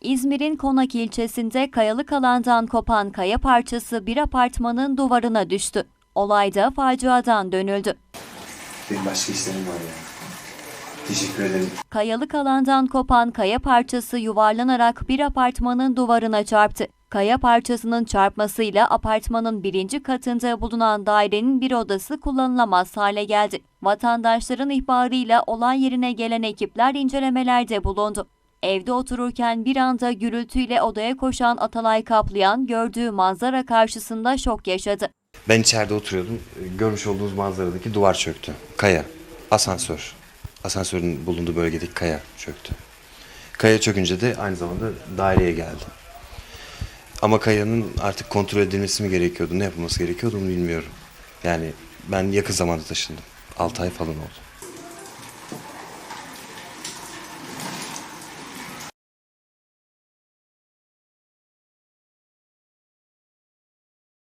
İzmir'in Konak ilçesinde kayalık alandan kopan kaya parçası bir apartmanın duvarına düştü. Olayda faciadan dönüldü. Benim başka işlerim var ya. Teşekkür ederim. Kayalık alandan kopan kaya parçası yuvarlanarak bir apartmanın duvarına çarptı. Kaya parçasının çarpmasıyla apartmanın birinci katında bulunan dairenin bir odası kullanılamaz hale geldi. Vatandaşların ihbarıyla olay yerine gelen ekipler incelemelerde bulundu. Evde otururken bir anda gürültüyle odaya koşan Atalay Kaplayan gördüğü manzara karşısında şok yaşadı. Ben içeride oturuyordum. Görmüş olduğunuz manzaradaki duvar çöktü. Kaya. Asansör. Asansörün bulunduğu bölgedeki kaya çöktü. Kaya çökünce de aynı zamanda daireye geldi. Ama kayanın artık kontrol edilmesi mi gerekiyordu, ne yapılması gerekiyordu onu bilmiyorum. Yani ben yakın zamanda taşındım. 6 ay falan oldu.